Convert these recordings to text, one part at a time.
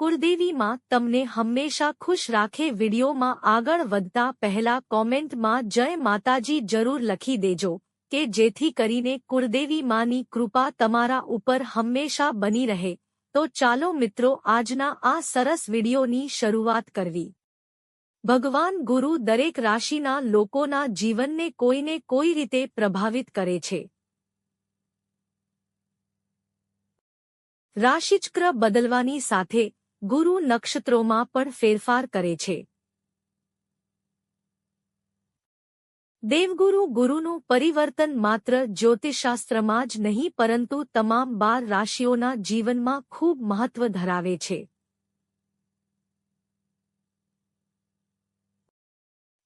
કુળદેવીમાં તમને હંમેશા ખુશ રાખે વિડીયોમાં આગળ વધતા પહેલા કોમેન્ટમાં જય માતાજી જરૂર લખી દેજો, કે જેથી કરીને કુળદેવી માની કૃપા તમારા ઉપર હંમેશા બની રહે. તો ચાલો મિત્રો આજના આ સરસ વિડીયોની શરૂઆત કરવી. ભગવાન ગુરુ દરેક રાશિના લોકોના જીવનને કોઈને કોઈ રીતે પ્રભાવિત કરે છે. રાશિચક્ર બદલવાની સાથે ગુરુ નક્ષત્રોમાં પણ ફેરફાર કરે છે. દેવગુરુ ગુરુનું પરિવર્તન માત્ર જ્યોતિષશાસ્ત્રમાં જ નહીં, પરંતુ તમામ બાર રાશિઓના જીવનમાં ખૂબ મહત્વ ધરાવે છે.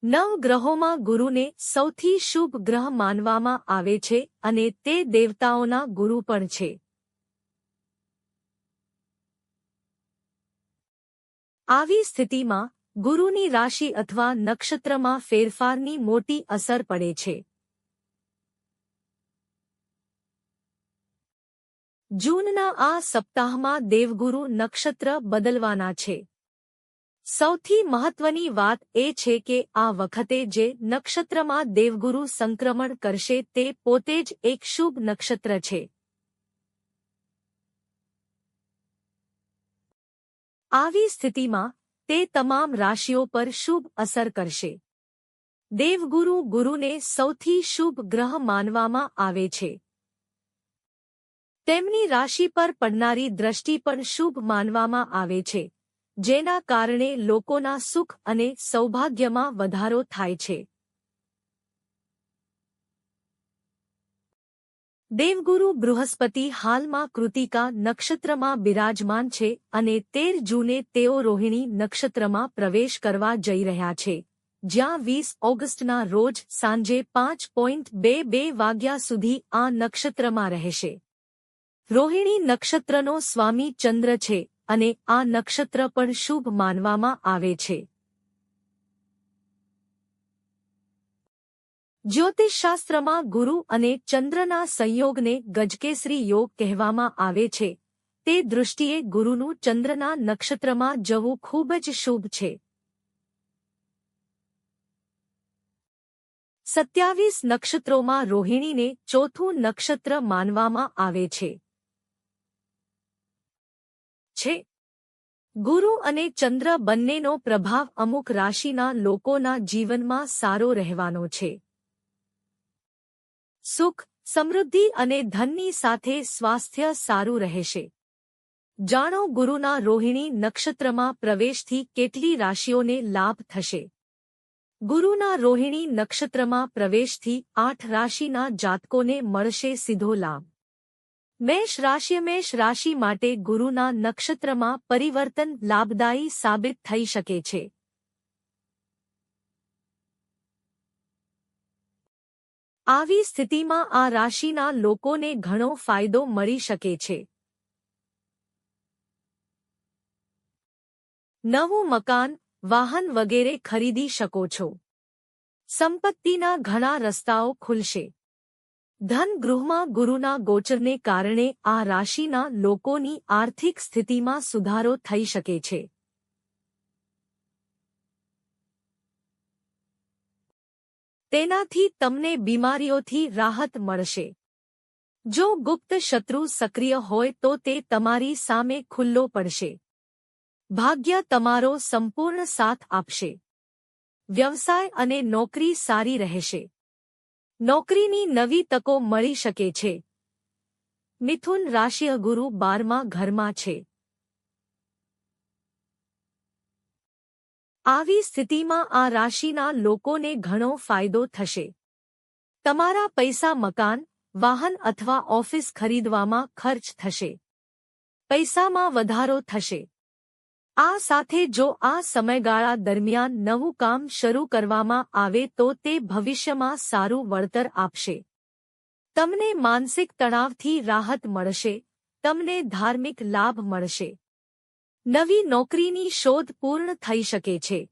નવ ગ્રહોમાં ગુરુને સૌથી શુભ ગ્રહ માનવામાં આવે છે અને તે દેવતાઓના ગુરુ પણ છે. આવી સ્થિતિમાં ગુરુની રાશિ અથવા નક્ષત્રમાં ફેરફારની મોટી અસર પડે છે. જૂનના આ સપ્તાહમાં દેવગુરુ નક્ષત્ર બદલવાના છે. સૌથી મહત્વની વાત એ છે કે આ વખતે જે નક્ષત્રમાં દેવગુરુ સંક્રમણ કરશે તે પોતે જ એક શુભ નક્ષત્ર છે. આવી સ્થિતિમાં તે તમામ રાશિઓ પર શુભ અસર કરશે. દેવગુરુ ગુરુને સૌથી શુભ ગ્રહ માનવામાં આવે છે. તેમની રાશિ પર પડનારી દ્રષ્ટિ પણ શુભ માનવામાં આવે છે, જેના કારણે લોકોના સુખ અને સૌભાગ્યમાં વધારો થાય છે. દેવગુરુ બૃહસ્પતિ હાલમાં કૃતિકા નક્ષત્રમાં બિરાજમાન છે અને તેર જૂને તેઓ રોહિણી નક્ષત્રમાં પ્રવેશ કરવા જઈ રહ્યા છે. જ્યાં વીસ ઓગસ્ટના રોજ સાંજે પાંચ પોઈન્ટ બે બે વાગ્યા સુધી આ નક્ષત્રમાં રહેશે. રોહિણી નક્ષત્રનો સ્વામી ચંદ્ર છે અને આ નક્ષત્ર પણ શુભ માનવામાં આવે છે. જ્યોતિષશાસ્ત્રમાં ગુરુ અને ચંદ્રના સંયોગને ગજકેસરી યોગ કહેવામાં આવે છે. તે દૃષ્ટિએ ગુરુનું ચંદ્રના નક્ષત્રમાં જવું ખૂબ જ શુભ છે. સત્યાવીસ નક્ષત્રોમાં રોહિણીને ચોથું નક્ષત્ર માનવામાં આવે છે. છે. ગુરુ અને ચંદ્ર બંનેનો પ્રભાવ અમુક રાશિના લોકોના જીવનમાં સારો રહેવાનો છે. સુખ, સમૃદ્ધિ અને ધનની સાથે સ્વાસ્થ્ય સારું રહેશે. જાણો, ગુરુના રોહિણી નક્ષત્રમાં પ્રવેશથી કેટલી રાશિઓને લાભ થશે? ગુરુના રોહિણી નક્ષત્રમાં પ્રવેશથી આઠ રાશિના જાતકોને મળશે સીધો લાભ. મેષ રાશિ મેષ રાશિ માટે ગુરુના નક્ષત્રમાં પરિવર્તન લાભદાયી સાબિત થઈ શકે છે. આવી સ્થિતિમાં આ રાશિના લોકોને ઘણો ફાયદો મળી શકે છે. નવું મકાન, વાહન વગેરે ખરીદી શકો છો. સંપત્તિના ઘણા રસ્તાઓ ખુલશે. ધન ગૃહમાં ગુરુના ગોચરને કારણે આ રાશિના લોકોની આર્થિક સ્થિતિમાં સુધારો થઈ શકે છે. તેનાથી તમને બીમારીઓથી રાહત મળશે. જો ગુપ્ત શત્રુ સક્રિય હોય તો તે તમારી સામે ખુલ્લો પડશે. ભાગ્ય તમારો સંપૂર્ણ સાથ આપશે. વ્યવસાય અને નોકરી સારી રહેશે. નોકરીની નવી તકો મળી શકે છે. મિથુન રાશિય ગુરુ બારમા ઘરમાં છે. આવી સ્થિતિમાં આ રાશિના લોકોને ઘણો ફાયદો થશે. તમારા પૈસા, મકાન, વાહન અથવા ઓફિસ ખરીદવામાં ખર્ચ થશે. પૈસામાં વધારો થશે. આ સાથે જો આ સમયગાળા દરમિયાન નવું કામ શરૂ કરવામાં આવે તો તે ભવિષ્યમાં સારું વળતર આપશે. તમને માનસિક તણાવથી રાહત મળશે, તમને ધાર્મિક લાભ મળશે. નવી નોકરીની શોધ પૂર્ણ થઈ શકે છે.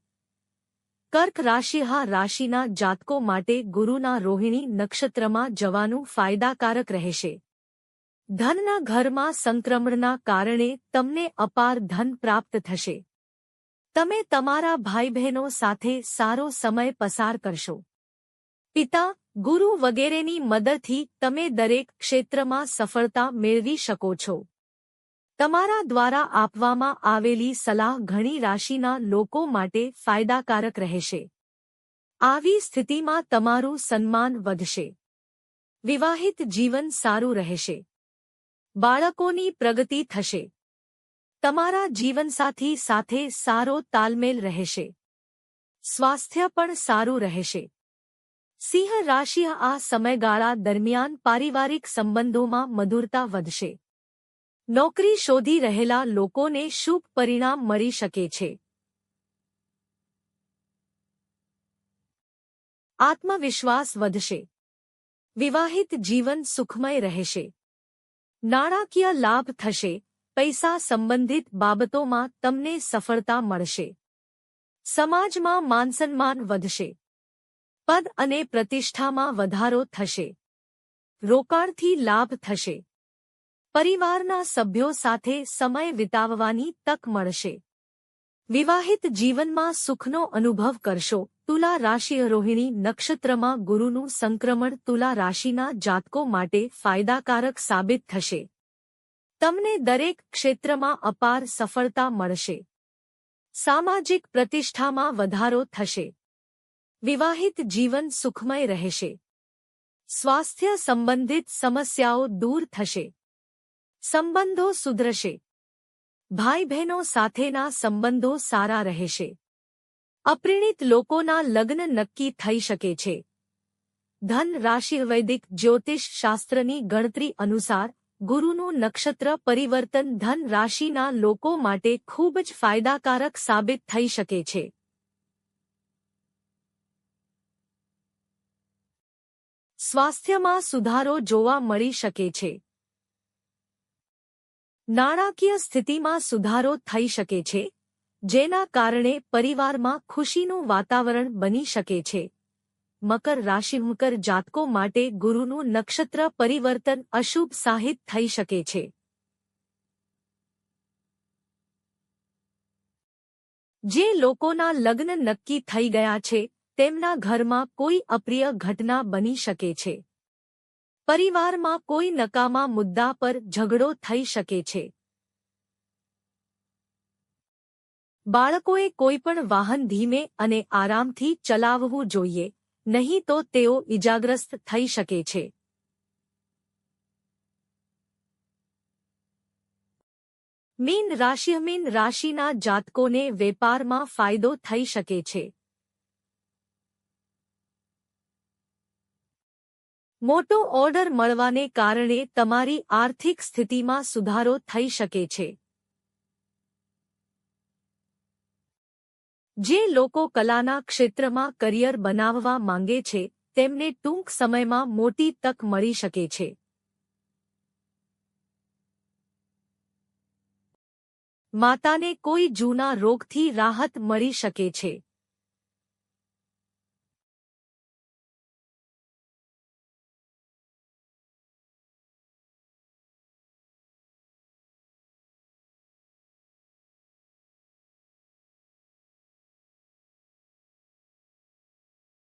કર્ક રાશિ હા રાશિના જાતકો માટે ગુરુના રોહિણી નક્ષત્રમાં જવાનું ફાયદાકારક રહેશે. ધનના ઘરમાં સંક્રમણના કારણે તમને અપાર ધન પ્રાપ્ત થશે. તમે તમારા ભાઈ બહેનો સાથે સારો સમય પસાર કરશો. પિતા, ગુરુ વગેરેની મદદથી તમે દરેક ક્ષેત્રમાં સફળતા મેળવી શકો છો. તમારા દ્વારા આપવામાં આવેલી સલાહ ઘણી રાશિના લોકો માટે ફાયદાકારક રહેશે. આવી સ્થિતિમાં તમારું સન્માન વધશે. વિવાહિત જીવન સારું રહેશે. બાળકોની પ્રગતિ થશે. તમારા જીવનસાથી સાથે સારો તાલમેલ રહેશે. સ્વાસ્થ્ય પણ સારું રહેશે. સિંહ રાશિ આ સમયગાળા દરમિયાન પારિવારિક સંબંધોમાં મધુરતા વધશે. નોકરી શોધી રહેલા લોકોને શુભ પરિણામ મળી શકે છે. આત્મવિશ્વાસ વધશે. વિવાહિત જીવન સુખમય રહેશે. નાણાકીય લાભ થશે. પૈસા સંબંધિત બાબતોમાં તમને સફળતા મળશે. સમાજમાં માનસન્માન વધશે. પદ અને પ્રતિષ્ઠામાં વધારો થશે. રોકાણથી લાભ થશે. પરિવારના સભ્યો સાથે સમય વિતાવવાની તક મળશે. વિવાહિત જીવનમાં સુખનો અનુભવ કરશો. તુલા રાશિ રોહિણી નક્ષત્રમાં ગુરુનું સંક્રમણ તુલા રાશિના જાતકો માટે ફાયદાકારક સાબિત થશે. તમને દરેક ક્ષેત્રમાં અપાર સફળતા મળશે. સામાજિક પ્રતિષ્ઠામાં વધારો થશે. વિવાહિત જીવન સુખમય રહેશે. સ્વાસ્થ્ય સંબંધિત સમસ્યાઓ દૂર થશે. સંબંધો સુધરશે. ભાઈ બહેનો સાથેના સંબંધો સારા રહેશે. અપરિણિત લોકોના લગ્ન નક્કી થઈ શકે છે. ધન રાશિ વૈદિક જ્યોતિષ શાસ્ત્રની ગણતરી અનુસાર, ગુરુનું નક્ષત્ર પરિવર્તન ધન રાશિના લોકો માટે ખૂબ જ ફાયદાકારક સાબિત થઈ શકે છે. સ્વાસ્થ્યમાં સુધારો જોવા મળી શકે છે. નાણાકીય સ્થિતિમાં સુધારો થઈ શકે છે, જેના કારણે પરિવારમાં ખુશીનું વાતાવરણ બની શકે છે. મકર રાશિ મકર જાતકો માટે ગુરુનું નક્ષત્ર પરિવર્તન અશુભ સાહિત થઈ શકે છે. જે લોકોના લગ્ન નક્કી થઈ ગયા છે, તેમના ઘરમાં કોઈ અપ્રિય ઘટના બની શકે છે. પરિવારમાં કોઈ નકામા મુદ્દા પર ઝઘડો થઈ શકે છે. બાળકોએ કોઈપણ વાહન ધીમે અને આરામથી ચલાવવું જોઈએ, નહીં તો તેઓ ઇજાગ્રસ્ત થઈ શકે છે. મીન રાશિ મીન રાશિના જાતકોને વેપારમાં ફાયદો થઈ શકે છે. મોટો ઓર્ડર મળવાને કારણે તમારી આર્થિક સ્થિતિમાં સુધારો થઈ શકે છે. જે લોકો કલાના ક્ષેત્રમાં કરિયર બનાવવા માંગે છે, તેમને ટૂંક સમયમાં મોટી તક મળી શકે છે. માતાને કોઈ જૂના રોગથી રાહત મળી શકે છે.